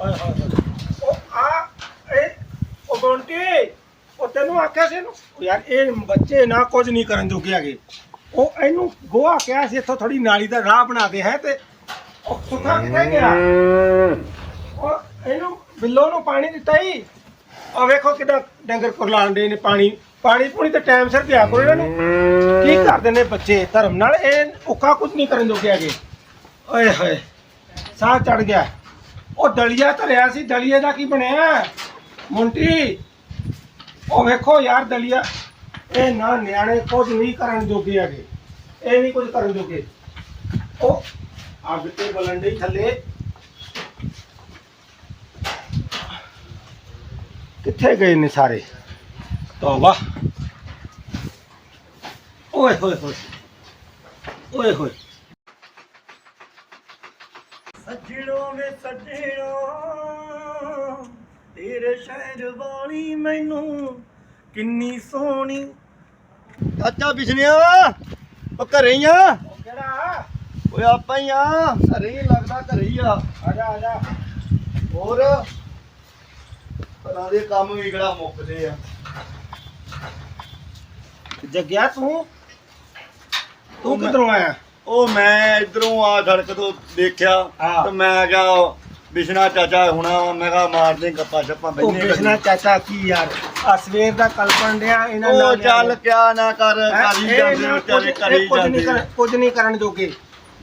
ਓਏ ਉਹ ਆ, ਇਹ, ਉਹ ਬੰਟੀ ਉਹ ਤੈਨੂੰ ਆਖਿਆ ਸੀ ਨੂੰ ਯਾਰ, ਇਹ ਬੱਚੇ ਨਾ ਕੁਝ ਨਹੀਂ ਕਰਨ ਜੋਗੇ ਹੈਗੇ। ਉਹ ਇਹਨੂੰ ਗੋਹਾ ਕਿਹਾ ਸੀ, ਇੱਥੋਂ ਥੋੜੀ ਨਾਲੀ ਦਾ ਰਾਹ ਬਣਾ ਦੇ ਹੈ ਤੇ? ਉਹ ਸੁੱਖਾ ਕਿੱਥੇ ਗਿਆ? ਉਹ ਇਹਨੂੰ ਬਿੱਲੋ ਨੂੰ ਪਾਣੀ ਦਿੱਤਾ ਹੀ ਉਹ ਵੇਖੋ ਕਿਦਾਂ ਡੰਗਰ ਕੁਰਲਾਉਂਦੇ ਨੇ ਪਾਣੀ। ਪਾਣੀ ਪੂਣੀ ਤੇ ਟਾਈਮ ਸਿਰ ਦਿਆ ਕਰੋ ਇਹਨਾਂ ਨੂੰ। ਕੀ ਕਰਦੇ ਨੇ ਬੱਚੇ ਧਰਮ ਨਾਲ? ਇਹ ਔਖਾ ਕੁਝ ਨਹੀਂ ਕਰਨ ਜੋਗੇ ਹੈਗੇ। ਓਏ ਹੋਏ, ਸਾਹ ਚੜ ਗਿਆ। ਉਹ ਦਲੀਆ ਧਰਿਆ ਸੀ, ਦਲੀਏ ਦਾ ਕੀ ਬਣਿਆ? ਮੁੰਟੀ, ਉਹ ਵੇਖੋ ਯਾਰ ਦਲੀਆ, ਇਹ ਨਾ ਨਿਆਣੇ ਕੁਝ ਨਹੀਂ ਕਰਨ ਜੋਗੇ ਹੈਗੇ। ਇਹ ਨਹੀਂ ਕੁਝ ਕਰਨ ਜੋਗੇ। ਉਹ ਅੱਗ ਤੇ ਬਲੰਡੇ ਹੀ ਥੱਲੇ। ਕਿੱਥੇ ਗਏ ਨੇ ਸਾਰੇ? ਤੋਬਾ। ਓਏ ਹੋਏ ਹੋਏ। ਓਏ ਹੋਏ। ਸੱਜਣੋ ਵੇ ਸੱਜਣੋ ਤੇਰੇ ਸ਼ਹਿਰ ਵਾਲੀ ਮੈਨੂੰ ਕਿੰਨੀ ਸੋਹਣੀ। ਚਾਚਾ ਬਿਸ਼ਨਿਆ ਉਹ ਘਰੇ ਹੀ ਆ? ਉਹ ਕਿਹੜਾ? ਓਏ ਆਪਾਂ ਹੀ ਆ। ਘਰੇ ਹੀ ਲੱਗਦਾ ਘਰੇ ਹੀ ਆ। ਆ ਜਾ ਆ ਜਾ। ਹੋਰ? ਪਰਾਂ ਦੇ ਕੰਮ ਵੀ ਕਿਹੜਾ ਮੁੱਕਦੇ ਆ। ਜੱਗਿਆ ਤੂੰ? ਤੂੰ ਕਿੱਧਰੋਂ ਆਇਆ? ਉਹ ਮੈਂ ਇਧਰੋਂ ਆ ਸੜਕ ਤੋਂ ਦੇਖਿਆ ਹਾਂ। ਤੇ ਮੈਂ ਕਿਹਾ ਬਿਸ਼ਨਾ ਚਾਚਾ ਹੁਣਾ ਵਾ, ਮੈਂ ਕਿਹਾ ਮਾਰਦੇ ਗੱਪਾਂ ਛੱਪਾਂ ਉਹ ਬੈਠੇ ਬਿਸ਼ਨਾ ਚਾਚਾ ਕੀ ਯਾਰ? ਆ ਸਵੇਰ ਦਾ ਕਲਪਣ ਡਿਆ ਇਹਨਾਂ ਉਹ ਨਾਲ ਚੱਲ ਕਿਆ ਨਾ ਕਰ ਹੈਂ? ਕਰੀ ਇਹ ਜਾਂਦੇ ਨਾ ਵਿਚਾਰੇ ਕੁਝ- ਕਰੀ ਇਹ ਕੁਝ ਨਹੀਂ ਜਾਂਦੇ ਕੁਝ ਨਹੀਂ ਕਰਨ ਜੋਗੇ।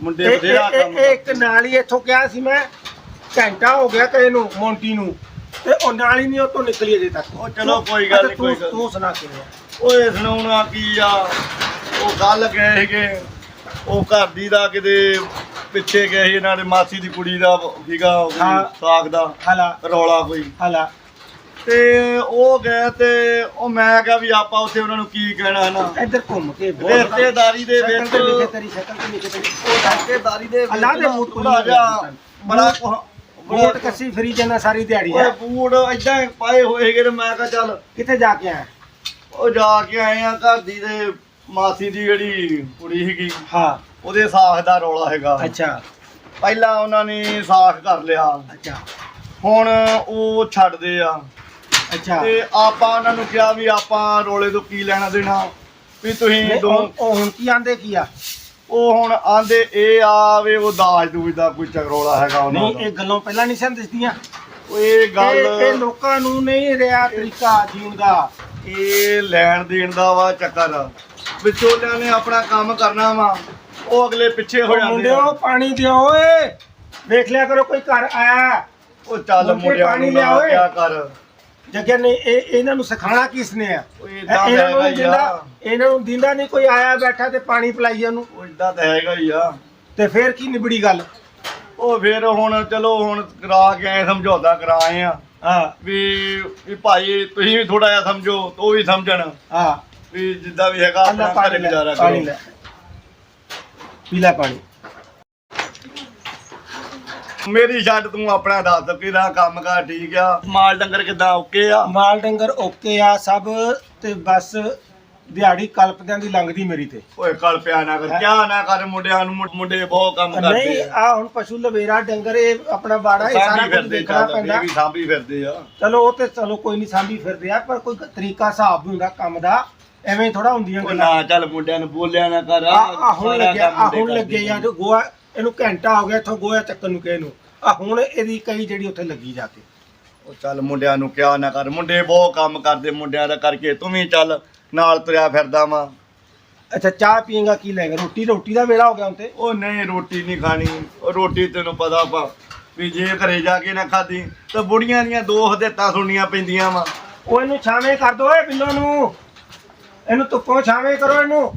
ਮੁੰਡੇ ਇਹ- ਬਥੇਰਾ ਇਹ- ਕੰਮ ਇਹ ਇੱਕ ਨਾਲ ਹੀ ਇੱਥੋਂ ਕਿਹਾ ਸੀ ਮੈਂ ਘੰਟਾ ਹੋ ਗਿਆ ਕਿ ਇਹਨੂੰ ਮੌਂਟੀ ਨੂੰ। ਤੇ ਉਹ ਨਾਲ ਹੀ ਨਹੀਂ ਉਹ ਤੋਂ ਨਿਕਲੀ ਅਜੇ ਤੱਕ। ਉਹ ਚਲੋ ਕੋਈ ਗੱਲ ਅੱਛਾ, ਨਹੀਂ, ਕੋਈ ਤੂੰ- ਗੱਲ ਤੂੰ ਸੁਣਾ ਕਿਵੇਂ ਓਏ ਸੁਣਾਉਣਾ ਕੀ ਆ? ਉਹ ਗੱਲ ਗਏ ਸੀਗੇ ਉਹ ਘਰ ਦੀ ਦਾ ਕਿਤੇ ਪਿੱਛੇ ਗਏ ਸੀ ਇਹਨਾਂ ਦੇ ਮਾਸੀ ਦੀ ਕੁੜੀ ਦਾ ਸੀਗਾ ਕੋਈ ਹਾਂ। ਸਾਗ ਦਾ। ਹਲਾ। ਰੌਲਾ ਕੋਈ। ਹਲਾ। ਤੇ ਉਹ ਗਏ ਤੇ ਉਹ ਮੈਂ ਕਿਹਾ ਵੀ ਆਪਾਂ ਉੱਥੇ ਉਹਨਾਂ ਨੂੰ ਕੀ ਕਹਿਣਾ ਨਾ। ਇੱਧਰ ਘੁੰਮ ਕੇ ਬੋਲ। ਰਿਸ਼ਤੇਦਾਰੀ ਦੇ ਸ਼ਕਲ ਵਿੱਚ ਤੇ ਲਿਖੇ ਤੇਰੀ ਸ਼ਕਲ ਤੇ ਲਿਖੇ ਤੇਰੀ। ਰਿਸ਼ਤੇਦਾਰੀ ਦੇ ਵਿੱਚ ਅੱਲਾ ਦੇ ਮੂੰਹ ਤੋਂ। ਥੋੜਾ ਜਿਹਾ ਬੜਾ ਕੁ- ਵੋਟ ਕੱਸੀ ਫਰੀ ਜਨਾ ਸਾਰੀ ਦਿਹਾੜੀ ਓਏ ਹੈ ਬੂਟ ਹੀ ਪਾਏ ਹੋਏ ਹੈਗੇ ਤੇ ਮੈਂ ਕਿਹਾ ਚੱਲ ਕਿੱਥੇ ਜਾ ਕੇ ਆਇਆ? ਉਹ ਜਾ ਕੇ ਆਏ ਆ ਘਰ ਦੀ ਦੇ ਮਾਸੀ ਦੀ ਜਿਹੜੀ ਕੁੜੀ ਸੀਗੀ ਹਾਂ। ਉਹਦੇ ਸਾਖ ਦਾ ਰੌਲਾ ਹੈਗਾ। ਅੱਛਾ। ਪਹਿਲਾਂ ਉਹਨਾਂ ਨੇ ਸਾਖ ਕਰ ਲਿਆ। ਅੱਛਾ। ਹੁਣ ਉਹ ਛੱਡਦੇ ਆ। ਅੱਛਾ। ਤੇ ਆਪਾਂ ਉਹਨਾਂ ਨੂੰ ਕਿਹਾ ਵੀ ਆਪਾਂ ਰੋਲੇ ਤੋਂ ਕੀ ਲੈਣਾ ਦੇਣਾ? ਵੀ ਤੁਸੀਂ ਦੋ ਉਹ ਹੁਣ ਕੀ ਆਂਦੇ ਕੀ ਆ? ਉਹ ਹੁਣ ਆਂਦੇ ਇਹ ਆ ਵੀ ਉਹ ਦਾਜ ਦੂਜ ਦਾ ਕੋਈ ਚਗਰੋਲਾ ਹੈਗਾ ਉਹਨਾਂ ਨਹੀਂ ਦਾ। ਇਹ ਗੱਲਾਂ ਪਹਿਲਾਂ ਨਹੀਂ ਸਨ ਦਿਸਦੀਆਂ। ਉਹ ਇਹ ਗੱਲ ਇਹ ਇਹ ਲੋਕਾਂ ਨੂੰ ਨਹੀਂ ਰਿਹਾ ਤਰੀਕਾ ਜੀਣ ਦਾ। ਇਹ ਲੈਣ ਦੇਣ ਦਾ ਵਾ ਚੱਕਰ। ਵਿਚੋਲਿਆਂ ਨੇ ਆਪਣਾ ਕੰਮ ਕਰਨਾ ਵਾ ਉਹ ਅਗਲੇ ਪਿੱਛੇ ਹੋ ਜਾਂਦੇ ਮੁੰਡਿਓ ਪਾਣੀ ਦਿਓ ਓਏ। ਵੇਖ ਲਿਆ ਕਰੋ ਕੋਈ ਘਰ ਆਇਆ। ਉਹ ਚੱਲ ਮੁੰਡੇ ਮੁੰਡਿਆਂ ਪਾਣੀ ਨੂੰ ਨਾ ਲਿਆਓ ਏ। ਕਿਆ ਕਰ। ਜੱਗੇ ਨੇ ਇਹ ਇਹਨਾਂ ਨੂੰ ਸਿਖਾਣਾ ਕਿਸ ਨੇ ਆ? ਉਹ ਏਦਾਂ ਤਾਂ ਇਹਨਾਂ ਨੂੰ ਹੈਗਾ ਹੀ ਆ। ਦਿੰਦਾ ਇਹਨਾਂ ਨੂੰ ਦਿੰਦਾ ਨਹੀਂ ਕੋਈ ਆਇਆ ਬੈਠਾ ਤੇ ਪਾਣੀ ਪਿਲਾਈ ਉਹਨੂੰ। ਉਹ ਇਦਾਂ ਤਾਂ ਹੈਗਾ ਹੀ ਆ। ਤੇ ਫੇਰ ਕੀ ਨਿਬੜੀ ਗੱਲ? ਉਹ ਫਿਰ ਹੁਣ ਚਲੋ ਹੁਣ ਕਰਾ ਕੇ ਆਏ ਸਮਝੌਤਾ ਕਰਾਏ ਆ। ਹਾਂ। ਵੀ ਵੀ ਭਾਈ ਤੁਸੀਂ ਵੀ ਥੋੜਾ ਜਿਹਾ ਸਮਝੋ ਤੇ ਉਹ ਵੀ ਸਮਝਣ। ਹਾਂ। ਵੀ ਜਿੱਦਾਂ ਵੀ ਹੈਗਾ ਅੱਲਾ ਆਪਣਾ ਪਾਣੀ ਘਰ ਲੈ ਗੁਜ਼ਾਰਾ ਪਾਣੀ ਕਰੋ ਲੈ। ਪੀ ਲੈ ਪਾਣੀ। ਮੇਰੀ ਛੱਡ ਤੂੰ ਆਪਣਾ ਦੱਸ ਕਿਹਦਾ ਕੰਮ ਕਰ ਠੀਕ ਆ? ਮਾਲ ਡੰਗਰ ਕਿਦਾਂ ਓਕੇ ਆ? ਮਾਲ ਡੰਗਰ ਓਕੇ ਆ ਸਭ ਤੇ ਬਸ ਦਿਹਾੜੀ ਕਲਪਦਿਆਂ ਦੀ ਲੰਘਦੀ ਮੇਰੀ ਤੇ। ਓਏ ਕਲ ਪਿਆ ਨਾ ਕਰ ਕਿਆ ਨਾ ਕਰ ਮੁੰਡਿਆਂ ਨੂੰ ਮੁੰ- ਮੁੰਡੇ ਬਹੁਤ ਕੰਮ ਕਰਦੇ ਨਹੀਂ ਆ। ਆ ਹੁਣ ਪਸ਼ੂ ਲਵੇਰਾ ਡੰਗਰ ਇਹ ਆਪਣਾ ਬਾੜਾ ਇਹ ਸਾਰਾ ਸਾਂਭੀ ਕੁਝ ਫਿਰਦੇ ਦੇਖਣਾ ਚੱਲ ਪੈਂਦਾ। ਇਹ ਵੀ ਸਾਂਭੀ ਫਿਰਦੇ ਆ। ਚਲੋ ਉਹ ਤੇ ਚਲੋ ਕੋਈ ਨਹੀਂ ਸਾਂਭੀ ਫਿਰਦੇ ਆ ਪਰ ਕੋਈ ਤਰੀਕਾ ਹਿਸਾਬ ਵੀ ਹੁੰਦਾ ਕੰਮ ਦਾ। ਐਵੇਂ ਥੋੜਾ ਹੁੰਦੀਆਂ ਉਹ ਗੱਲਾਂ। ਨਾ ਚੱਲ ਮੁੰਡਿਆਂ ਨੂੰ ਬੋਲਿਆ ਨਾ ਕਰ। ਆ ਆ ਹੁਣ ਸਾਰਾ ਲੱਗਿਆ ਕੰਮ ਆ ਮੁੰਡੇ ਹੁਣ ਕਰਦੇ ਲੱਗੇ ਯਾਰ ਗੋਆ ਇਹਨੂੰ ਘੰਟਾ ਹੋ ਗਿਆ ਇੱਥੋਂ ਗੋਆ ਚੱਕਣ ਨੂੰ ਕਿਸੇ ਨੂੰ। ਆ ਹੁਣ ਇਹਦੀ ਕਈ ਜਿਹੜੀ ਉੱਥੇ ਲੱਗੀ ਜਾ ਕੇ। ਉਹ ਚੱਲ ਮੁੰਡਿਆਂ ਨੂੰ ਕਿਹਾ ਨਾ ਕਰ। ਮੁੰਡੇ ਬਹੁਤ ਕੰਮ ਕਰਦੇ ਮੁੰਡਿਆਂ ਦਾ ਕਰਕੇ ਤੂੰ ਵੀ ਚੱਲ ਨਾਲ ਤੁਰਿਆ ਫਿਰਦਾ ਵਾ। ਅੱਛਾ ਚਾਹ ਪੀਏਗਾ ਕੀ ਲੈਗਾ ਰੋਟੀ ਰੋਟੀ ਦਾ ਵੇਲਾ ਹੋ ਗਿਆ ਹੁਣ ਤੇ? ਉਹ ਨਹੀਂ ਰੋਟੀ ਨਹੀਂ ਖਾਣੀ। ਉਹ ਰੋਟੀ ਤੈਨੂੰ ਪਤਾ ਪਾ ਵੀ ਜੇ ਘਰੇ ਜਾ ਕੇ ਨਾ ਖਾਦੀ ਤਾਂ ਬੁੜੀਆਂ ਦੀਆਂ ਦੋ ਹਦੇਤਾਂ ਸੁਣਨੀਆਂ ਪੈਂਦੀਆਂ ਵਾ। ਉਹ ਇਹਨੂੰ ਛਾਵੇਂ ਕਰ ਦੋ ਏ ਬਿੱਲੋ ਨੂੰ। ਇਹਨੂੰ ਧੁੱਪੋਂ ਛਾਵੇਂ ਕਰੋ ਇਹਨੂੰ।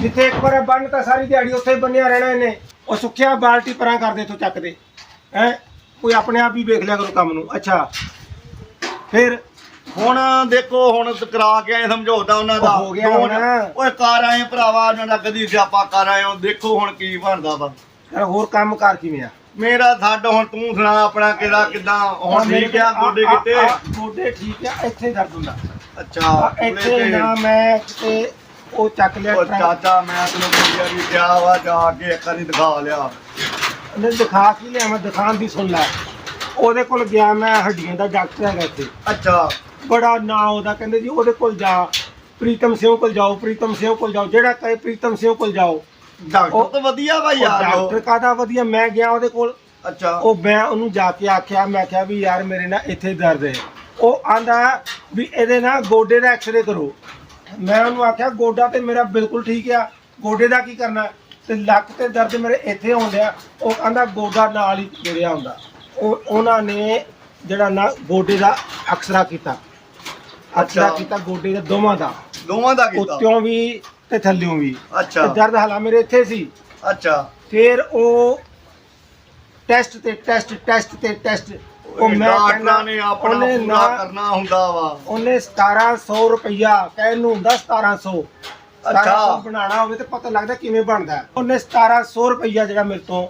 ਜਿੱਥੇ ਇੱਕ ਵਾਰ ਬੰਨ ਤਾਂ ਸਾਰੀ ਦਿਹਾੜੀ ਉੱਥੇ ਹੀ ਬੰਨਿਆ ਰਹਿਣਾ ਇਹਨੇ। ਉਹ ਸੁੱਕਿਆ ਬਾਲਟੀ ਪਰਾਂ ਕਰ ਦੇ ਤੂੰ ਚੱਕ ਦੇ। ਹੈ? ਕੋਈ ਆਪਣੇ ਆਪ ਹੀ ਵੇਖ ਲਿਆ ਕਰੋ ਕੰਮ ਨੂੰ। ਅੱਛਾ। ਫਿਰ? ਹੁਣ ਦੇਖੋ ਹੁਣ ਕਰਾ ਕੇ ਆਏ ਸਮਝੌਤਾ ਉਹਨਾਂ ਦਾ। ਹੋ ਗਿਆ ਹੁਣ। ਓਏ ਕਰ ਆਏ ਭਰਾਵਾ ਉਹਨਾਂ ਦਾ ਕਦੀ ਸਿਆਪਾ ਕਰ ਆਏ ਹੋ। ਦੇਖੋ ਹੁਣ ਕੀ ਬਣਦਾ ਵਾ। ਯਾਰ ਹੋਰ ਕੰਮ ਕਾਰ ਕਿਵੇਂ ਆ? ਮੇਰਾ ਛੱਡ ਹੁਣ ਤੂੰ ਸੁਣਾ ਆਪਣਾ ਕਿਹਦਾ ਕਿਦਾਂ। ਹੁਣ ਠੀਕ ਆ ਗੋਡੇ ਕਿਤੇ ਗੋਡੇ ਠੀਕ ਆ ਇੱਥੇ ਦਰਦ ਹੁੰਦਾ। ਅੱਛਾ ਇੱਥੇ ਨਾ ਮੈਂ ਕਿਤੇ ਉਹ ਚੱਕ ਲਿਆ ਉਹ। ਚਾਚਾ ਮੈਂ ਤੈਨੂੰ ਬੋਲਿਆ ਵੀ ਕਿਹਾ ਵਾ ਜਾ ਕੇ ਇੱਕ ਵਾਰੀ ਦਿਖਾ ਲਿਆ। ਉਹਨੇ ਦਿਖਾ ਕੀ ਲਿਆ ਮੈਂ ਦਿਖਾਣ ਦੀ ਸੁਣ ਲੈ। ਉਹਦੇ ਕੋਲ ਗਿਆ ਮੈਂ ਹੱਡੀਆਂ ਦਾ ਡਾਕਟਰ ਹੈਗਾ ਇੱਥੇ। ਅੱਛਾ। ਬੜਾ ਨਾਂ ਉਹਦਾ ਕਹਿੰਦੇ ਜੀ ਉਹਦੇ ਕੋਲ ਜਾ। ਪ੍ਰੀਤਮ ਸਿੰਘ ਕੋਲ ਜਾਓ ਪ੍ਰੀਤਮ ਸਿੰਘ ਕੋਲ ਜਾਓ ਜਿਹੜਾ ਕਹੇ ਪ੍ਰੀਤਮ ਸਿੰਘ ਕੋਲ ਜਾਓ। ਡਾਕਟਰ ਤਾਂ ਵਧੀਆ ਵਾ ਯਾਰ। ਡਾਕਟਰ ਕਾਦਾ ਵਧੀਆ ਮੈਂ ਗਿਆ ਉਹਦੇ ਕੋਲ। ਅੱਛਾ। ਉਹ ਮੈਂ ਉਹਨੂੰ ਜਾ ਕੇ ਆਖਿਆ ਮੈਂ ਕਿਹਾ ਵੀ ਯਾਰ ਮੇਰੇ ਨਾਲ ਇੱਥੇ ਦਰਦ ਹੈ। ਉਹ ਆਂਦਾ ਵੀ ਇਹਦੇ ਨਾਲ ਗੋਡੇ ਦਾ ਐਕਸਰੇ ਕਰੋ। ਮੈਂ ਉਹਨੂੰ ਆਖਿਆ ਗੋਡਾ ਤੇ ਮੇਰਾ ਬਿਲਕੁਲ ਠੀਕ ਆ ਗੋਡੇ ਦਾ ਕੀ ਕਰਨਾ? ਤੇ ਲੱਕ ਤੇ ਦਰਦ ਮੇਰੇ ਇੱਥੇ ਹੁੰਦਿਆ ਉਹ ਆਂਦਾ ਗੋਡਾ ਨਾਲ ਹੀ ਜੁੜਿਆ ਹੁੰਦਾ। ਉਹ ਉਹਨਾਂ ਨੇ ਜਿਹੜਾ ਨਾ ਗੋਡੇ ਦਾ ਅਕਸਰਾ ਕੀਤਾ। ਅੱਛਾ। ਕੀਤਾ ਗੋਡੇ ਦੇ ਦੋਵਾਂ ਦਾ। ਦੋਵਾਂ ਦਾ ਕੀਤਾ? ਉੱਤੋਂ ਵੀ ਤੇ ਥੱਲਿਓਂ ਵੀ। ਅੱਛਾ। ਤੇ ਦਰਦ ਹਾਲਾ ਮੇਰੇ ਇੱਥੇ ਸੀ। ਅੱਛਾ। ਫਿਰ ਉਹ ਟੈਸਟ ਤੇ ਟੈਸਟ ਟੈਸਟ ਤੇ ਟੈਸਟ ਉਹ ਮੈਂ ਕਹਿੰਦਾ ਨੇ ਆਪਣਾ ਉਹਨੇ ਪੂਰਾ ਨਾ ਕਰਨਾ ਹੁੰਦਾ ਵਾ ਉਹਨੇ 1700 ਰੁਪਇਆ ਕਹਿਣ ਨੂੰ ਹੁੰਦਾ 1700 ਅੱਛਾ। 1700 ਬਣਾਉਣਾ ਹੋਵੇ ਤੇ ਪਤਾ ਲੱਗਦਾ ਕਿਵੇਂ ਬਣਦਾ ਹੈ। ਉਹਨੇ 1700 ਰੁਪਇਆ ਜਿਹੜਾ ਮੇਰੇ ਤੋਂ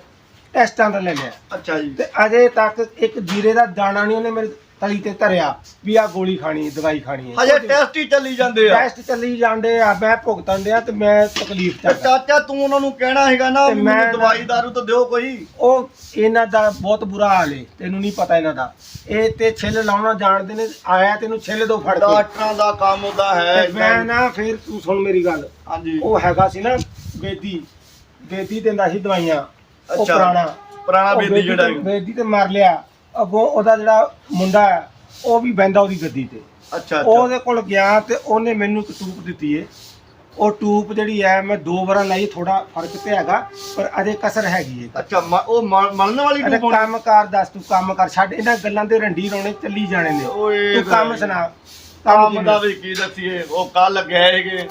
ਟੈਸਟਾਂ ਦਾ ਲੈ ਲਿਆ ਅੱਛਾ ਜੀ ਤੇ ਅਜੇ ਤੱਕ ਇੱਕ ਜੀਰੇ ਦਾ ਦਾਣਾ ਨਹੀਂ ਉਹਨੇ ਮੇਰੇ ਤਲੀ ਤੇ ਧਰਿਆ ਵੀ ਆ ਗੋਲੀ ਖਾਣੀ ਦਵਾਈ ਖਾਣੀ ਹੈ। ਹਜੇ ਟੈਸਟ ਹੀ ਚੱਲੀ ਜਾਂਦੇ ਆ। ਟੈਸਟ ਚੱਲੀ ਜਾਂਦੇ ਆ ਮੈਂ ਭੁਗਤਣ ਡਿਆ ਤੇ ਮੈਂ ਤਕਲੀਫ ਤੇ ਚ। ਚਾਚਾ ਤੂੰ ਉਹਨਾਂ ਨੂੰ ਕਹਿਣਾ ਹੈਗਾ ਨਾ ਤੇ ਵੀ ਮੈਂ ਮੈਨੂੰ ਦਵਾਈ ਦਾਰੂ ਤਾਂ ਦਿਓ ਕੋਈ। ਉਹ ਇਹਨਾਂ ਦਾ ਬਹੁਤ ਬੁਰਾ ਹਾਲ ਏ ਤੈਨੂੰ ਨਹੀਂ ਪਤਾ ਇਹਨਾਂ ਦਾ। ਇਹ ਤੇ ਛਿੱਲ ਲਾਉਣਾ ਜਾਣਦੇ ਨੇ ਆਇਆ ਤੈਨੂੰ ਛਿੱਲ ਦੋ ਫੜ ਕੇ। ਡਾਕਟਰਾਂ ਦਾ ਕੰਮ ਉਹਦਾ ਹੈ ਤੇ ਮੈਂ ਨਾ ਫਿਰ ਤੂੰ ਸੁਣ ਮੇਰੀ ਗੱਲ। ਹਾਂਜੀ। ਉਹ ਹੈਗਾ ਸੀ ਨਾ ਬੇਦੀ। ਬੇਦੀ ਦਿੰਦਾ ਸੀ ਦਵਾਈਆਂ। ਉਹ ਅੱਛਾ। ਪੁਰਾਣਾ। ਪੁਰਾਣਾ ਉਹ ਬੇਦੀ ਜਿਹੜਾ ਤੇ- ਬੇਦੀ ਤੇ ਮਰ ਲਿਆ। ਅੱਗੋਂ ਉਹਦਾ ਜਿਹੜਾ ਮੁੰਡਾ ਹੈ ਉਹ ਵੀ ਬੈੰਦਾ ਉਹਦੀ ਗੱਦੀ ਤੇ। ਅੱਛਾ ਅੱਛਾ। ਉਹਦੇ ਕੋਲ ਗਿਆ ਤੇ ਉਹਨੇ ਮੈਨੂੰ ਇੱਕ ਟੂਪ ਦਿੱਤੀ ਏ। ਉਹ ਟੂਪ ਜਿਹੜੀ ਹੈ ਮੈਂ ਦੋ ਵਾਰਾਂ ਲਾਈ ਥੋੜਾ ਫ਼ਰਕ ਤੇ ਹੈਗਾ ਪਰ ਅਜੇ ਕਸਰ ਹੈਗੀ ਏ। ਅੱਛਾ ਮ- ਉਹ ਮਲਣ ਵਾਲੀ ਅਰੇ ਟੂਬ ਕੰਮ ਕਾਰ ਦੱਸ ਤੂੰ ਕੰਮ ਕਰ ਛੱਡ ਇਹਨਾਂ ਗੱਲਾਂ ਦੇ ਰੰਡੀ ਰੋਣੇ ਚੱਲੀ ਜਾਣੇ ਨੇ। ਓਏ ਤੂੰ ਕੰਮ ਸੁਣਾ ਕੰਮ? ਦਾ ਵੀ ਕੀ ਦੱਸੀਏ ਉਹ ਕੱਲ ਗਏ ਹੈਗੇ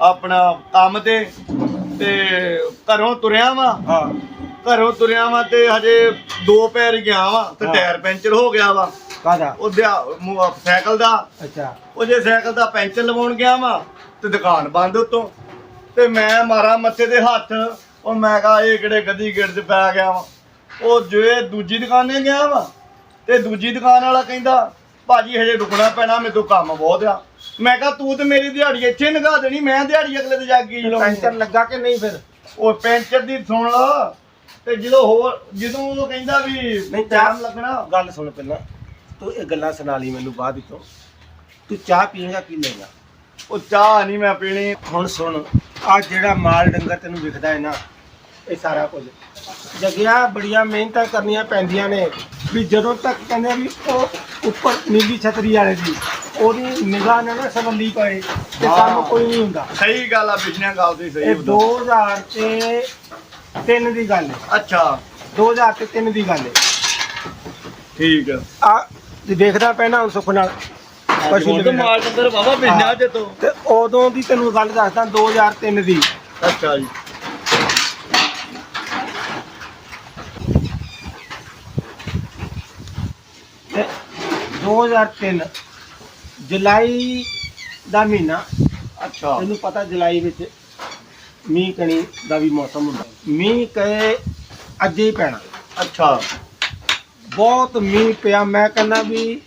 ਆਪਣਾ ਕੰਮ ਤੇ ਤੇ ਘਰੋਂ ਤੁਰਿਆ ਵਾ। ਹਾਂ। ਘਰੋਂ ਤੁਰਿਆ ਵਾ ਤੇ ਹਜੇ ਦੋ ਪੈਰ ਹੀ ਗਿਆ ਵਾ ਤੇ। ਟਾਇਰ ਪੈਂਚਰ ਹੋ ਗਿਆ ਵਾ। ਕਾਦਾ ਉਹ ਦਿਆ- ਮੁ- ਸਾਈਕਲ ਦਾ। ਅੱਛਾ। ਉਹ ਜੇ ਸਾਈਕਲ ਦਾ ਪੈਂਚਰ ਲਵਾਉਣ ਗਿਆ ਵਾ ਤੇ ਦੁਕਾਨ ਬੰਦ ਉਤੋਂ। ਤੇ ਮੈਂ ਮਾਰਾ ਮੱਥੇ ਦੇ ਹੱਥ ਉਹ ਮੈਂ ਕਹਾ ਇਹ ਕਿਹੜੇ ਗੱਦੀ ਗਿੜ ਚ ਪੈ ਗਿਆ ਵਾ? ਉਹ ਜੇ ਦੂਜੀ ਦੁਕਾਨੇ ਗਿਆ ਵਾ ਤੇ ਦੂਜੀ ਦੁਕਾਨ ਵਾਲਾ ਕਹਿੰਦਾ ਭਾਜੀ ਹਜੇ ਰੁਕਣਾ ਪੈਣਾ ਮੇਰੇ ਤੋਂ ਕੰਮ ਬਹੁਤ ਆ। ਮੈਂ ਕਹਾ ਤੂੰ ਤੇ ਮੇਰੀ ਦਿਹਾੜੀ ਇੱਥੇ ਨਗਾ ਦੇਣੀ ਮੈਂ ਦਿਹਾੜੀ ਅਗਲੇ ਦੇ ਜਾ ਕੇ ਪੈਂਚਰ ਲੱਗਾ ਕਿ ਨਹੀਂ ਫਿਰ? ਉਹ ਪੈਂਚਰ ਦੀ ਸੁਣ ਲਾ। ਤੇ ਜਦੋਂ ਹੋਰ ਜਦੋਂ ਉਹ ਕਹਿੰਦਾ ਵੀ ਨਹੀਂ ਟਾਈਮ ਲੱਗਣਾ। ਗੱਲ ਸੁਣ ਪਹਿਲਾਂ। ਤੂੰ ਇਹ ਗੱਲਾਂ ਸੁਣਾ ਲਈ ਮੈਨੂੰ ਬਾਅਦ ਵਿੱਚੋਂ। ਤੂੰ ਚਾਹ ਪੀਏਗਾ ਕੀ ਲਏਗਾ ਉਹ ਚਾਹ ਨਹੀਂ ਮੈਂ ਪੀਣੀ। ਹੁਣ ਸੁਣ ਆ ਜਿਹੜਾ ਮਾਲ ਡੰਗਰ ਤੈਨੂੰ ਵਿਖਦਾ ਹੈ ਨਾ ਇਹ ਸਾਰਾ ਕੁਝ। ਜਗਿਆ ਬੜੀਆਂ ਮਿਹਨਤਾਂ ਕਰਨੀਆਂ ਪੈਂਦੀਆਂ ਨੇ। ਵੀ ਜਦੋਂ ਤੱਕ ਕਹਿੰਦੇ ਆ ਵੀ ਉਹ ਉੱਪਰ ਨੀਲੀ ਛਤਰੀ ਵਾਲੇ ਦੀ ਉਹਦੀ ਨਿਗਾਹ ਨਾਲ ਨਾ ਸਬੰਧੀ ਪਏ ਤੇ ਕੰਮ। ਕੋਈ ਨਹੀਂ ਹੁੰਦਾ। ਸਹੀ ਗੱਲ ਆ ਪਿਛਲੀਆਂ ਗੱਲ ਦੀ ਸਹੀ ਇਹ ਉਦੋਂ। 2000 ਤੇ 3 ਦੀ ਗੱਲ ਹੈ। ਅੱਛਾ। 2000 ਤੇ 3 ਦੀ ਗੱਲ ਹੈ। ਠੀਕ ਆ ਆ ਤੇ ਦੇਖਦਾ ਪੈਣਾ ਸੁੱਖ ਨਾਲ। ਪਸ਼ੂ ਹੁਣ ਦੇ ਤਾਂ ਮਾਲ ਡੰਗਰ ਬਾਬਾ ਪਿਛਲਿਆਂ ਤੇ ਤੋਂ। ਤੇ ਉਦੋਂ ਦੀ ਤੈਨੂੰ ਗੱਲ ਦੱਸਦਾ 2003 ਦੀ। ਅੱਛਾ ਜੀ। ਤੇ 2003 ਜੁਲਾਈ ਦਾ ਮਹੀਨਾ। ਅੱਛਾ। ਤੈਨੂੰ ਪਤਾ ਜੁਲਾਈ ਵਿੱਚ ਮੀਂਹ ਕਣੀ ਦਾ ਵੀ ਮੌਸਮ ਹੁੰਦਾ। ਮੀਂਹ ਕਹੇ ਅੱਜੇ ਹੀ ਪੈਣਾ। ਅੱਛਾ। ਬਹੁਤ ਮੀਂਹ ਪਿਆ ਮੈਂ ਕਹਿੰਦਾ ਵੀ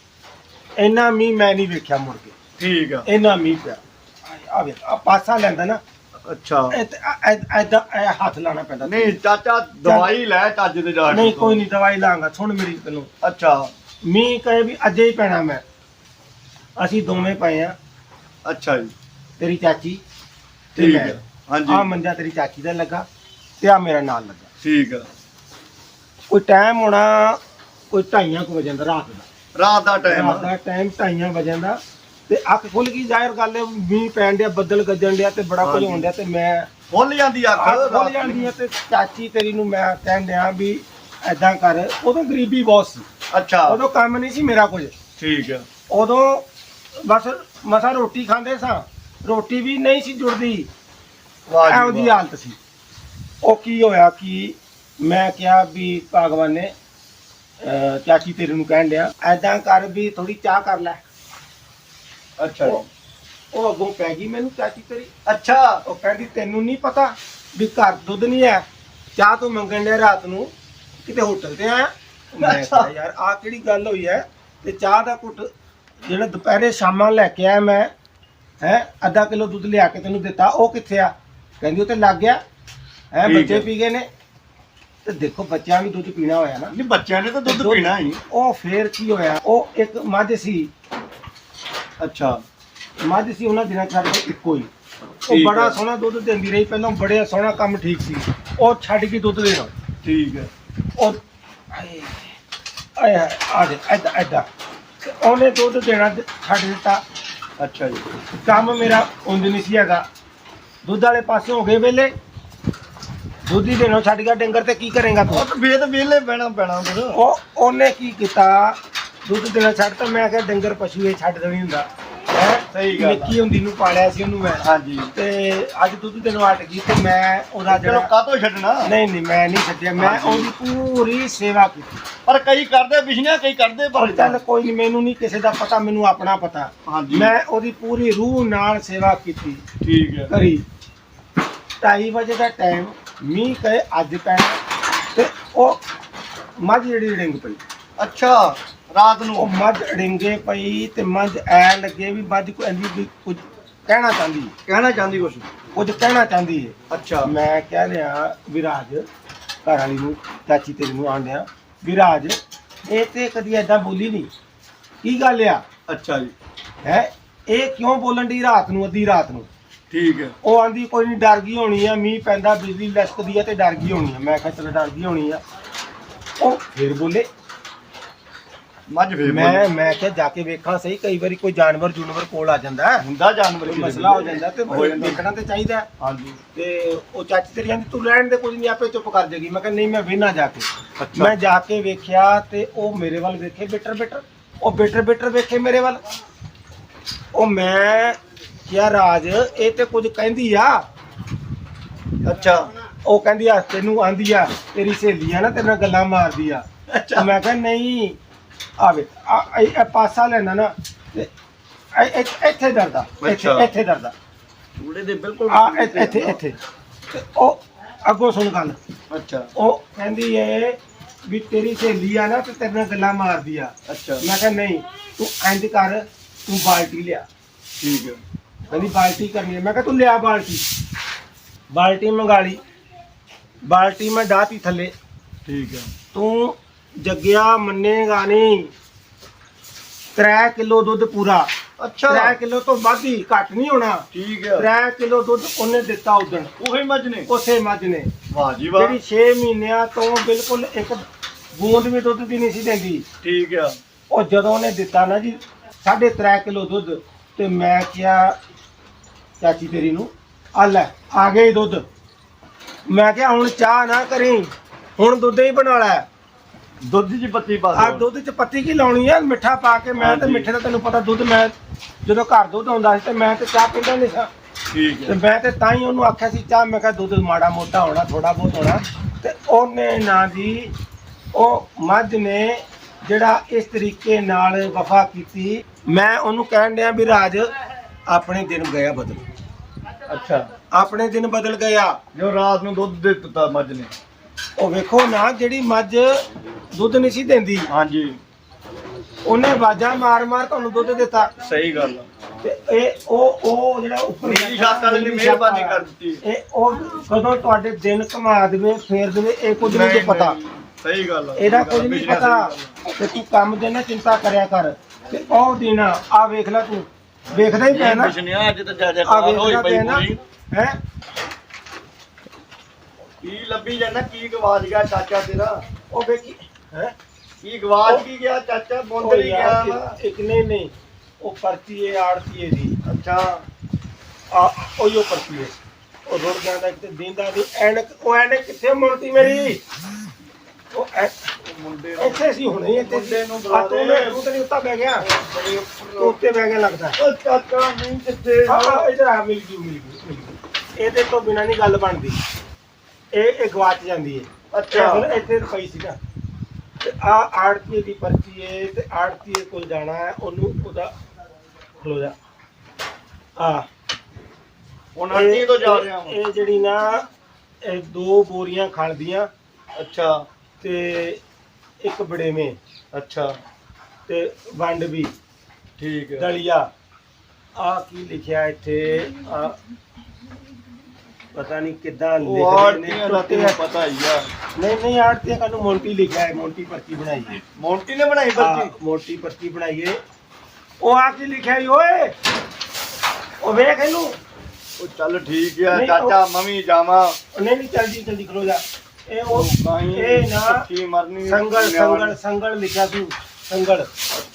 ਇੰਨਾ ਮੀਂਹ ਮੈਂ ਨਹੀਂ ਵੇਖਿਆ ਮੁੜ ਕੇ। ਠੀਕ ਆ। ਇੰਨਾ ਮੀਂਹ ਪਿਆ। ਆ ਵੇਖ ਆ ਪਾਸਾ ਲੈਂਦਾ ਨਾ। ਅੱਛਾ। ਐਦਾਂ ਹੱਥ ਲਾਣਾ ਪੈਂਦਾ। ਨਹੀਂ ਚਾਚਾ ਦਵਾਈ ਲੈ ਚੱਜ ਤੇ ਜਾ ਕੇ ਨਹੀਂ ਕੋਈ ਨਹੀਂ ਦਵਾਈ ਲਾਂਗਾ। ਸੁਣ ਮੇਰੀ ਤੈਨੂੰ ਅੱਛਾ। ਮੀਂਹ ਕਹੇ ਵੀ ਅੱਜੇ ਹੀ ਪੈਣਾ ਮੈਂ। ਅਸੀਂ ਦੋਵੇਂ ਪਏ ਆ। ਅੱਛਾ ਜੀ। ਤੇਰੀ ਚਾਚੀ ਤੇ ਠੀਕ ਮੈਂ। ਆ। ਹਾਂਜੀ। ਆ ਮੰਜਾ ਤੇਰੀ ਚਾਚੀ ਦਾ ਲੱਗਾ। ਤੇ ਆ ਮੇਰਾ ਨਾਲ ਲੱਗਾ। ਠੀਕ ਆ। ਕੋਈ ਟਾਈਮ ਹੋਣਾ ਕੋਈ ਢਾਈਆਂ ਕੁ ਵਜੇ ਦਾ ਰਾਤ ਦਾ। ਰਾਤ ਦਾ ਟਾਈਮ ਰਾਤ ਦਾ ਟਾਈਮ ਢਾਈਆਂ ਵਜੇ ਦਾ। ਤੇ ਅੱਖ ਖੁੱਲ ਗਈ ਜ਼ਾਹਿਰ ਗੱਲ ਹੈ ਮੀਂਹ ਪੈਣ ਡਿਆ ਬੱਦਲ ਗੱਜਣ ਡਿਆ ਤੇ ਬੜਾ ਕੁਝ। ਹੋਣ ਡਿਆ ਤੇ ਮੈਂ ਫੁੱਲ ਜਾਂਦੀ ਅੱਖ। ਖੁੱਲ ਜਾਂਦੀ ਹੈ ਤੇ ਚਾਚੀ ਤੇਰੀ ਨੂੰ ਮੈਂ ਕਹਿਣ ਡਿਆ ਵੀ ਐਦਾਂ ਕਰ। ਉਦੋਂ ਗਰੀਬੀ ਬਹੁਤ ਸੀ। ਅੱਛਾ। ਉਦੋਂ ਕੰਮ ਨਹੀਂ ਸੀ ਮੇਰਾ ਕੁਝ। ਠੀਕ ਆ। ਉਦੋਂ ਬਸ ਮਸਾ ਰੋਟੀ ਖਾਂਦੇ ਸਾਂ। ਰੋਟੀ ਵੀ ਨਹੀਂ ਸੀ ਜੁੜਦੀ। ਵਾਹ ਜੀ। ਹਾਲਤ ਸੀ। ਉਹ ਕੀ ਹੋਇਆ ਕਿ ਮੈਂ ਕਿਹਾ ਵੀ ਭਗਵਾਨ ਨੇ ਅਹ, ਚਾਚੀ ਤੇਰੇ ਨੂੰ ਕਹਿਣ ਡਿਆ ਐਦਾਂ ਕਰ ਵੀ ਥੋੜੀ ਚਾਹ ਕਰ ਲੈ। ਅੱਛਾ ਉਹ ਉਹ ਅੱਗੋਂ ਪੈ ਗਈ ਮੈਨੂੰ ਚਾਚੀ ਤੇਰੀ। ਅੱਛਾ। ਉਹ ਕਹਿੰਦੀ ਤੈਨੂੰ ਨਹੀਂ ਪਤਾ ਵੀ ਘਰ ਦੁੱਧ ਨਹੀਂ ਹੈ। ਚਾਹ ਤੂੰ ਮੰਗਣ ਡਿਆ ਰਾਤ ਨੂੰ ਕਿਤੇ ਹੋਟਲ ਤੇ ਆਇਆ। ਮੈਂ ਕਿਹਾ ਯਾਰ ਆ ਕਿਹੜੀ ਗੱਲ ਹੋਈ ਹੈ? ਤੇ ਚਾਹ ਦਾ ਘੁੱਟ ਜਿਹੜਾ ਦੁਪਹਿਰੇ ਸ਼ਾਮਾਂ ਲੈ ਕੇ ਆਇਆ ਮੈਂ ਹੈ ਅੱਧਾ ਕਿਲੋ ਦੁੱਧ ਲਿਆ ਕੇ ਤੈਨੂੰ ਦਿੱਤਾ ਉਹ ਕਿੱਥੇ ਆ? ਕਹਿੰਦੀ ਉਹ ਤੇ ਲੱਗ ਗਿਆ। ਹੈ ਠੀਕ ਬੱਚੇ ਹੈ। ਪੀ ਗਏ ਨੇ। ਤੇ ਦੇਖੋ ਬੱਚਿਆਂ ਵੀ ਦੁੱਧ ਪੀਣਾ ਹੋਇਆ ਨਾ। ਨਹੀਂ ਬੱਚਿਆਂ ਨੇ ਤਾਂ ਦੁੱਧ ਪੀਣਾ ਹੀ। ਉਹ ਫੇਰ ਕੀ ਹੋਇਆ? ਉਹ ਇੱਕ ਮੱਝ ਸੀ ਅੱਛਾ। ਮੱਝ ਸੀ ਉਹਨਾਂ ਦਿਨਾਂ ਸਾਡੇ ਕੋਲ ਇੱਕੋ ਹੀ। ਉਹ ਠੀਕ ਬੜਾ ਹੈ। ਸੋਹਣਾ ਦੁੱਧ ਦਿੰਦੀ ਰਹੀ। ਪਹਿਲਾਂ ਬੜੇ ਸੋਹਣਾ ਕੰਮ ਠੀਕ ਸੀ। ਉਹ ਛੱਡ ਕੇ ਦੁੱਧ ਦੇਣਾ ਠੀਕ ਹੈ। ਉਹ ਆਏ ਆਏ ਹਾਏ, ਆ ਦੇ ਐਦਾਂ ਐਦਾਂ। ਤੇ ਉਹਨੇ ਦੁੱਧ ਦੇਣਾ ਛੱਡ ਦਿੱਤਾ। ਅੱਛਾ ਜੀ। ਕੰਮ ਮੇਰਾ ਉਂਝ ਨਹੀਂ ਸੀ ਹੈਗਾ। ਦੁੱਧ ਵਾਲੇ ਪਾਸੇ ਹੋ ਗਏ ਵੇਲੇ ਦੁੱਧ ਹੀ ਦੇਣੋਂ ਛੱਡ ਗਿਆ ਡੰਗਰ ਤੇ ਕੀ ਕਰੇਗਾ ਤੂੰ? ਉਹ ਤਾਂ ਫੇਰ ਤਾਂ ਵਿਹਲੇ ਬਹਿਣਾ ਪੈਣਾ ਫਿਰ। ਉਹ ਉਹਨੇ ਕੀ ਕੀਤਾ? ਦੁੱਧ ਦੇਣਾ ਛੱਡ ਤਾ ਮੈਂ ਕਿਹਾ ਡੰਗਰ ਪਸ਼ੂ ਇਹ ਛੱਡ ਦੇਣੀ ਹੁੰਦਾ। ਹੈ? ਸਹੀ ਗੱਲ ਆ। ਨਿੱਕੀ ਹੁੰਦੀ ਨੂੰ ਪਾਲਿਆ ਸੀ ਉਹਨੂੰ ਮੈਂ। ਹਾਂਜੀ। ਤੇ ਅੱਜ ਦੁੱਧ ਦੇਣੋਂ ਹਟ ਗਈ ਤੇ ਮੈਂ ਉਹਦਾ ਚਲੋ ਜਿਹੜਾ ਕਾਤੋਂ ਛੱਡਣਾ? ਨਹੀਂ ਨਹੀਂ ਮੈਂ ਨਹੀਂ ਛੱਡਿਆ। ਮੈਂ ਹਾਂਜੀ। ਉਹਦੀ ਪੂਰੀ ਸੇਵਾ ਕੀਤੀ। ਪਰ ਕਈ ਕਰਦੇ ਪਿਛਲੀਆਂ ਕਈ ਕਰਦੇ ਪਰ ਪਰ ਚੱਲ ਕੋਈ ਨਹੀਂ ਮੈਨੂੰ ਨਹੀਂ ਕਿਸੇ ਦਾ ਪਤਾ ਮੈਨੂੰ ਆਪਣਾ ਪਤਾ। ਹਾਂਜੀ। ਮੈਂ ਉਹਦੀ ਪੂਰੀ ਰੂਹ ਨਾਲ ਸੇਵਾ ਕੀਤੀ। ਠੀਕ ਹੈ। ਕਰੀ 2:30 ਵਜੇ ਦਾ ਟਾਈਮ ਮੀਂਹ ਕਹੇ ਅੱਜ ਪੈਣਾ। ਤੇ ਉਹ ਮੱਝ ਜਿਹੜੀ ਡਿੰਗ ਪਈ। ਅੱਛਾ ਰਾਤ ਉਹ ਨੂੰ ਮੱਝ ਡਿੰਗੇ ਪਈ ਤੇ ਮੱਝ ਐ ਲੱਗੇ ਵੀ ਮੱਝ ਕੋਈ ਇੰਨੀ ਵੀ ਕੁਝ ਕਹਿਣਾ ਚਾਹੁੰਦੀ। ਹੈ। ਕਹਿਣਾ ਚਾਹੁੰਦੀ ਕੁਛ? ਕੁਝ ਕਹਿਣਾ ਚਾਹੁੰਦੀ ਹੈ ਅੱਛਾ। ਮੈਂ ਕਹਿ ਰਿਹਾ ਵਿਰਾਜ ਘਰ ਵਾਲੀ ਨੂੰ ਚਾਚੀ ਤੇਰੀ ਨੂੰ ਆਂਦਿਆ ਵਿਰਾਜ ਇਹ ਤੇ ਕਦੀ ਐਦਾਂ ਬੋਲੀ ਨਹੀਂ ਕੀ ਗੱਲ ਆ? ਅੱਛਾ ਜੀ। ਹੈ? ਇਹ ਕਿਉਂ ਬੋਲਣ ਦੀ ਰਾਤ ਨੂੰ ਅੱਧੀ ਰਾਤ ਨੂੰ? ਠੀਕ ਹੈ। ਉਹ ਆਂਦੀ ਕੋਈ ਨਹੀਂ ਡਰ ਗਈ ਹੋਣੀ ਆ ਮੀਂਹ ਪੈਂਦਾ ਬਿਜਲੀ ਲਸ਼ਕਦੀ ਆ ਤੇ ਡਰ ਗਈ ਹੋਣੀ ਆ। ਮੈਂ ਕਿਹਾ ਚਲ ਡਰ ਗਈ ਹੋਣੀ ਆ। ਉਹ ਫਿਰ ਬੋਲੇ ਮੱਝ ਫੇਰ ਮੈਂ। ਮੈਂ ਕਿਹਾ ਜਾ ਕੇ ਵੇਖਾਂ ਸਹੀ ਕਈ ਵਾਰੀ ਕੋਈ ਜਾਨਵਰ ਜੁਨਵਰ ਕੋਲ ਆ ਜਾਂਦਾ। ਹੈ। ਹੁੰਦਾ ਜਾਨਵਰ ਕੋਈ ਮਸਲਾ ਹੋ ਜਾਂਦਾ ਤੇ ਹੋ ਜਾਂਦਾ। ਵੇਖਣਾ ਤੇ ਚਾਹੀਦਾ। ਹੈ। ਹਾਂਜੀ। ਤੇ ਉਹ ਚਾਚੀ ਤੇਰੀ ਕਹਿੰਦੀ ਤੂੰ ਰਹਿਣ ਦੇ ਕੁਝ ਨਹੀਂ ਆਪੇ ਚੁੱਪ ਕਰ ਜਾਏਗੀ। ਮੈਂ ਕਿਹਾ ਨਹੀਂ ਮੈਂ ਵੇਨਾ ਜਾ ਕੇ। ਅੱਛਾ। ਮੈਂ ਜਾ ਕੇ ਵੇਖਿਆ ਤੇ ਉਹ ਮੇਰੇ ਵੱਲ ਵੇਖੇ ਬਿਟਰ ਬਿਟਰ ਉਹ ਬਿਟਰ ਬਿਟਰ ਵੇਖੇ ਮੇਰੇ ਵੱਲ। ਉਹ ਮੈਂ ਕਿਹਾ ਰਾਜ ਇਹ ਤੇ ਕੁਝ ਕਹਿੰਦੀ ਆ। ਅੱਛਾ ਉਹ ਕਹਿੰਦੀ ਆ ਤੈਨੂੰ ਆਂਦੀ ਆ ਤੇਰੀ ਸਹੇਲੀ ਆ ਨਾ ਤੇਰੇ ਨਾਲ ਗੱਲਾਂ ਮਾਰਦੀ ਆ। ਅੱਛਾ। ਮੈਂ ਕਿਹਾ ਨਹੀਂ ਆਵੇ ਆ ਇਹ ਪਾਸਾ ਲੈਣਾ ਨਾ ਤੇ ਇਹ- ਇਹ- ਇੱਥੇ ਦਰਦਾ ਇੱਥੇ ਅੱਛਾ। ਇੱਥੇ ਦਰਦਾ। ਚੂੜੇ ਦੇ ਬਿਲਕੁਲ ਆ ਇੱਥੇ ਇੱਥੇ ਇੱਥੇ। ਤੇ ਉਹ ਅੱਗੋਂ ਸੁਣ ਗੱਲ। ਅੱਛਾ। ਉਹ ਕਹਿੰਦੀ ਏ ਵੀ ਤੇਰੀ ਸਹੇਲੀ ਆ ਨਾ ਤੇ ਤੇਰੇ ਨਾਲ ਗੱਲਾਂ ਮਾਰਦੀ ਆ। ਅੱਛਾ। ਮੈਂ ਕਿਹਾ ਨਹੀਂ ਤੂੰ ਇੰਜ ਕਰ ਤੂੰ ਬਾਲਟੀ ਲਿਆ। ਠੀਕ ਹੈ ਕਹਿੰਦੀ ਬਾਲਟੀ ਕਰਨੀ ਹੈ ਮੈਂ ਕਿਹਾ ਤੂੰ ਲਿਆ ਬਾਲਟੀ। ਬਾਲਟੀ ਮੰਗਾ ਲਈ। ਬਾਲਟੀ ਮੈਂ ਡਾਤੀ ਥੱਲੇ। ਠੀਕ ਹੈ ਤੂੰ ਜੱਗਿਆ ਮੰਨੇਗਾ ਨਹੀਂ। 3 ਕਿਲੋ ਦੁੱਧ ਪੂਰਾ। 3 ਅੱਛਾ ਕਿਲੋ ਤੋਂ ਵੱਧ ਹੀ ਘੱਟ ਨਹੀਂ ਹੋਣਾ। ਠੀਕ ਹੈ 3 ਕਿਲੋ ਦੁੱਧ ਉਹਨੇ ਦਿੱਤਾ ਉਦਣ। ਉਹੀ ਮੱਝ ਨੇ। ਉਸੇ ਮੱਝ ਨੇ। ਵਾਹ ਜੀ ਵਾਹ। ਜਿਹੜੀ 6 ਮਹੀਨਿਆਂ ਤੋਂ ਬਿਲਕੁਲ ਇੱਕ ਬੂੰਦ ਵੀ ਦੁੱਧ ਦੀ ਨਹੀਂ ਸੀ ਦਿੰਦੀ। ਠੀਕ ਹੈ ਉਹ ਜਦੋਂ ਉਹਨੇ ਦਿੱਤਾ ਨਾ ਜੀ 3.5 ਕਿਲੋ ਦੁੱਧ ਤੇ ਮੈਂ ਕਿਹਾ ਚਾਚੀ ਤੇਰੀ ਨੂੰ। ਆ ਲੈ ਆ ਗਈ ਦੁੱਧ। ਮੈਂ ਕਿਹਾ ਹੁਣ ਚਾਹ ਨਾ ਕਰੀ ਹੁਣ ਦੁੱਧ ਹੀ ਬਣਾ ਲੈ। ਦੁੱਧ ਦੀ ਪੱਤੀ ਪਾ ਆ ਦਿਓ। ਦੁੱਧ ਚ ਪੱਤੀ ਕੀ ਲਾਉਣੀ ਆ? ਮਿੱਠਾ ਪਾ ਕੇ ਮੈਂ ਤੇ ਹਾਂਜੀ। ਮਿੱਠੇ ਦਾ ਤੈਨੂੰ ਪਤਾ ਦੁੱਧ ਮੈਂ ਜਦੋਂ ਘਰ ਦੁੱਧ ਆਉਂਦਾ ਸੀ ਤੇ ਮੈਂ ਤੇ ਚਾਹ ਪੀਂਦਾ ਨਹੀਂ ਸਾਂ। ਠੀਕ ਤੇ ਹੈ ਮੈਂ ਤੇ ਤਾਂ ਹੀ ਉਹਨੂੰ ਆਖਿਆ ਸੀ ਚਾਹ। ਮੈਂ ਕਿਹਾ ਦੁੱਧ ਮਾੜਾ ਮੋਟਾ ਹੋਣਾ ਥੋੜਾ ਬਹੁਤ ਹੋਣਾ। ਤੇ ਉਹਨੇ ਨਾ ਜੀ ਉਹ ਮੱਝ ਨੇ ਜਿਹੜਾ ਇਸ ਤਰੀਕੇ ਨਾਲ ਵਫਾ ਕੀਤੀ ਮੈਂ ਉਹਨੂੰ ਕਹਿਣ ਡਿਆ ਵੀ ਰਾਜ ਆਪਣੇ ਦਿਨ ਗਿਆ ਬਦਲ। ਅੱਛਾ। ਆਪਣੇ ਦਿਨ ਬਦਲ ਗਿਆ ਜੋ ਰਾਤ ਨੂੰ ਦੁੱਧ ਦੇ ਦਿੱਤਾ ਮੱਝ ਨੇ। ਉਹ ਵੇਖੋ ਨਾ ਜਿਹੜੀ ਮੱਝ ਦੁੱਧ ਨਹੀਂ ਸੀ ਦਿੰਦੀ। ਹਾਂਜੀ। ਉਹਨੇ ਆਵਾਜ਼ਾਂ ਮਾਰ ਮਾਰ ਤੁਹਾਨੂੰ ਦੁੱਧ ਦਿੱਤਾ। ਸਹੀ ਗੱਲ ਆ। ਤੇ ਇਹ ਉਹ ਉਹ ਜਿਹੜਾ ਉੱਪਰ ਨੀਲੀ ਵਾਲੇ ਨੇ ਨੀਲੀ ਮਿਹਰਬਾਨੀ ਕਰ ਦਿੱਤੀ। ਇਹ ਉਹ ਕਦੋਂ ਤੁਹਾਡੇ ਦਿਨ ਘਮਾ ਦੇਵੇ ਫੇਰ ਦੇਵੇ ਇਹ ਕੁਝ ਨਹੀਂ ਜੇ ਪਤਾ। ਨਹੀਂ, ਸਹੀ ਗੱਲ ਆ। ਇਹਦਾ ਕੁਝ ਨਹੀਂ ਪਤਾ। ਤੇ ਤੂੰ ਕੰਮ ਦੇ ਨਾ ਚਿੰਤਾ ਕਰਿਆ ਕਰ। ਤੇ ਉਹ ਦਿਨ ਆ ਵੇਖ ਲੈ ਤੂੰ। ਵੇਖਦਾ ਹੀ ਆ। ਪਿਆ ਇਹ ਨਾ ਮਿਸ਼ਨਿਆ ਅੱਜ ਤਾਂ ਜਾ ਜਾ ਆ ਹੋਈ ਪਈ ਪੂਰੀ ਹੈ? ਕੀ ਲੱਭੀ ਜਾਂਦਾ ਕੀ ਗਵਾਚ ਗਿਆ ਚਾਚਾ ਤੇਰਾ? ਉਹ ਵੇਖੀ ਹੈ? ਕੀ ਗਵਾਚ ਕੀ ਗਿਆ ਚਾਚਾ? ਬੁੰਦ ਹੀ ਗਿਆ ਵਾ ਇੱਕ ਨਹੀਂ ਨਹੀਂ ਉਹ ਪਰਚੀ ਇਹ ਆੜਤੀ ਹੈ ਜੀ। ਅੱਛਾ। ਆ ਉਹੀ ਉਹ ਪਰਚੀ ਹੈ। ਉਹ ਰੁੜ ਜਾਂਦਾ ਕਿਤੇ ਦਿੰਦਾ ਦੀ ਐਨਕ ਉਹ ਐਨਕ ਕਿੱਥੇ ਮੁੜਦੀ ਮੇਰੀ? ਉਹ ਐ- ਮੁੰਡੇ ਇੱਥੇ ਸੀ ਹੁਣੇ ਹੀ ਇੱਥੇ ਮੁੰਡੇ ਨੂੰ ਆ ਬੁਲਾ ਤੂੰ ਦੇ। ਨੇ ਤੂੰ ਤੇ ਨਹੀਂ ਉੱਤਾ ਬਹਿ ਗਿਆ। ਤੂੰ ਉੱਤੇ ਬਹਿ ਗਿਆ ਲੱਗਦਾ। ਉਹ ਚਾਚਾ ਨਹੀਂ ਕਿੱਥੇ? ਹਾਂ ਹਾਂ, ਇੱਧਰ ਆ ਮਿਲ ਗਈ ਮਿਲ ਗਈ ਮਿਲ ਗਈ ਇਹਦੇ ਤੋਂ ਬਿਨਾ ਨਹੀਂ ਗੱਲ ਬਣਦੀ। ਇਹ ਇਹ ਗਵਾਚ ਜਾਂਦੀ ਹੈ ਅੱਛਾ। ਇਹ ਹੁਣ ਇੱਥੇ ਪਈ ਸੀ ਨਾ ਤੇ ਆ ਆੜਤੀ ਦੀ ਪਰਚੀ ਹੈ ਤੇ ਆੜਤੀ ਕੋਲ ਜਾਣਾ ਹੈ ਉਹਨੂੰ ਉਹਦਾ ਖਲੋ ਜਾ। ਆ। ਹੁਣ ਹੱਟੀ ਤੋਂ ਜਾ ਰਿਹਾ ਇਹ ਹਾਂ ਜਿਹੜੀ ਨਾ ਇਹ ਦੋ ਬੋਰੀਆਂ ਖਲਦੀਆਂ। ਅੱਛਾ। ਤੇ ਇੱਕ ਬੜੇਵੇਂ ਅੱਛਾ ਤੇ ਵੰਡ ਵੀ। ਠੀਕ ਹੈ। ਦਲੀਆ। ਆ ਕੀ ਲਿਖਿਆ ਇੱਥੇ? ਆ ਪਤਾ ਨਹੀਂ ਕਿੱਦਾਂ ਲਿਖਦੇ ਨੇ ਆੜਤੀਆਂ ਦਾ ਪਤਾ ਹੀ ਆ। ਨਹੀਂ ਨਹੀਂ ਆੜਤੀਆਂ ਕਾਨੂੰ ਮੋਂਟੀ ਲਿਖਿਆ ਹੈ ਮੋਂਟੀ ਪਰਚੀ ਬਣਾਈ ਹੈ ਮੋਂਟੀ ਨੇ ਬਣਾਈ ਬੱਚੀ ਮੋਟੀ ਪਰਚੀ ਬਣਾਈ ਹੈ ਉਹ ਆ ਕੀ ਲਿਖਿਆ ਈ ਓਏ? ਉਹ ਵੇਖ ਇਹਨੂੰ। ਉਹ ਚੱਲ ਠੀਕ ਆ ਚਾਚਾ ਮੈਂ ਵੀ ਜਾਵਾਂ। ਨਹੀਂ ਨਹੀਂ ਜਲਦੀ ਜਲਦੀ ਖਲੋ ਜਾ। ਇਹ ਉਹ ਕਾਹੀਂ ਇਹ ਨਾ ਭੁੱਖੀ ਮਰਨੀ ਸੰਗਲ ਨਿਆਣੀ। ਸੰਗਲ ਸੰਗਲ ਲਿਖਿਆ ਸੀ ਸੰਗਲ।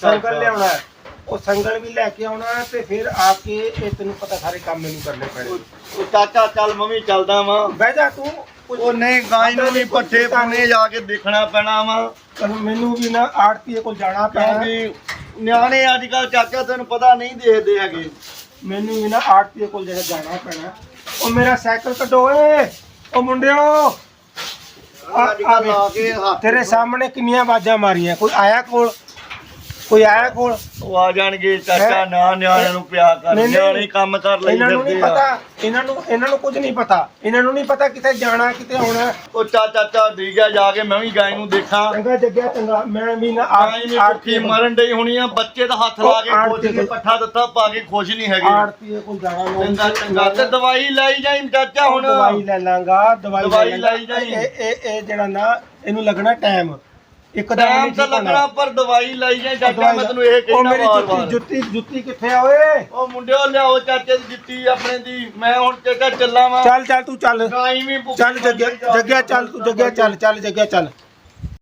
ਸੰਗਲ ਲਿਆਉਣਾ ਹੈ। ਉਹ ਸੰਗਲ ਵੀ ਲੈ ਕੇ ਆਉਣਾ ਹੈ ਤੇ ਫਿਰ ਆ ਕੇ ਇਹ ਤੈਨੂੰ ਪਤਾ ਸਾਰੇ ਕੰਮ ਮੈਨੂੰ ਕਰਨੇ ਪੈਣੇ। ਉਹ ਉਹ ਚਾਚਾ ਚੱਲ ਮੈਂ ਵੀ ਚੱਲਦਾ ਵਾਂ। ਬਹਿ ਜਾ ਤੂੰ। ਉਹ ਨਹੀਂ ਗਾਂ ਨੂੰ ਵੀ ਪੱਠੇ ਪਾਣੇ ਜਾ ਕੇ ਦੇਖਣਾ ਪੈਣਾ ਵਾ। ਪਰ ਮੈਨੂੰ ਵੀ ਨਾ ਆੜਤੀਏ ਕੋਲ ਜਾਣਾ ਪੈਣਾ। ਕਿਉਂਕਿ ਨਿਆਣੇ ਅੱਜ ਕੱਲ ਚਾਚਾ ਤੈਨੂੰ ਪਤਾ ਨਹੀਂ ਦੇਖਦੇ ਹੈਗੇ। ਮੈਨੂੰ ਵੀ ਨਾ ਆੜਤੀਏ ਕੋਲ ਜਿਹੜਾ ਜਾਣਾ ਪੈਣਾ। ਉਹ ਮੇਰਾ ਸਾਈਕਲ ਕੱਢੋ ਓਏ। ਉਹ ਮੁੰਡਿਓ। ਆ- ਆ ਕੱਲ ਤੇਰੇ ਸਾਹਮਣੇ ਕਿੰਨੀਆਂ ਆਵਾਜ਼ਾਂ ਮਾਰੀਆਂ ਕੋਈ ਆਇਆ ਕੋਲ? ਕੋਈ ਆਇਆ ਕੋਲ? ਉਹ ਆ ਜਾਣਗੇ ਚਾਚਾ? ਨਾ ਨਿਆਣਿਆਂ ਨੂੰ ਪਿਆ ਕਰ ਨਹੀਂ, ਨਹੀਂ। ਨਿਆਣੇ ਕੰਮ ਕਰ ਲਈ ਇਹਨਾਂ ਨੂੰ ਨਹੀਂ ਆ। ਪਤਾ ਇਹਨਾਂ ਨੂੰ ਇਹਨਾਂ ਨੂੰ ਕੁਝ ਨਹੀਂ ਪਤਾ। ਇਹਨਾਂ ਨੂੰ ਨਹੀਂ ਪਤਾ ਕਿੱਥੇ ਜਾਣਾ ਕਿੱਥੇ ਆਉਣਾ। ਉਹ ਚਾਚਾ ਚਾਚਾ ਦੀ ਗਿਆ ਜਾ ਕੇ ਮੈਂ ਵੀ ਗਾਂ ਨੂੰ ਦੇਖਾਂ। ਚੰਗਾ ਜੱਗਿਆ ਚੰਗਾ। ਮੈਂ ਵੀ ਨਾ ਆਈ ਨੇ ਭੁੱਖੀ ਮਰਨ ਡਈ ਹੋਣੀ ਆ ਬੱਚੇ ਦਾ ਹੱਥ ਲਾ ਕੇ ਉਹ ਖੁਸ਼ ਆੜਤੀ ਪੱਠਾ ਦਿੱਤਾ ਪਾ ਕੇ ਖੁਸ਼ ਨਹੀਂ ਹੈਗੇ। ਆੜਤੀਏ ਕੋਲ ਜਾਣਾ ਮੈਂ ਚੰਗਾ ਚੰਗਾ। ਤੇ ਦਵਾਈ ਲਈ ਜਾਈ ਚਾਚਾ ਹੁਣ। ਦਵਾਈ ਲੈ ਲਾਂਗਾ ਦਵਾਈ ਦਵਾਈ ਲੈ ਲੈ ਲਾਂਗਾ। ਜਾਈਂ। ਇਹ ਇਹ ਇਹ ਜਿਹੜਾ ਨਾ ਇਹਨੂੰ ਲੱਗਣਾ ਟਾਈਮ। ਇੱਕਦਮ ਟਾਈਮ ਤਾਂ। ਲੱਗਣਾ ਪਰ ਦਵਾਈ ਲਈ ਚਾਚਾ ਦਵਾਈ ਮੈਂ ਤੈਨੂੰ ਇਹ ਕਹਿਣਾ ਮੇਰੀ ਵਾਰ ਜੁੱਤੀ ਜੁੱਤੀ ਜੁੱਤੀ ਕਿੱਥੇ ਆ ਓਏ? ਉਹ ਮੁੰਡਿਓ ਲਿਆਓ ਚਾਚੇ ਦੀ ਜੁੱਤੀ ਆਪਣੇ ਦੀ ਮੈਂ ਹੁਣ ਚਾਚਾ ਚੱਲਾਂ ਵਾ। ਚੱਲ ਚੱਲ ਤੂੰ ਚੱਲ। ਵੀ ਭੁੱਖੀ ਚੱਲ ਜੱਗਿਆ ਜਾ। ਜੱਗਿਆ ਚੱਲ ਤੂੰ ਜੱਗਿਆ ਚੱਲ ਚੱਲ ਜੱਗਿਆ ਚੱਲ।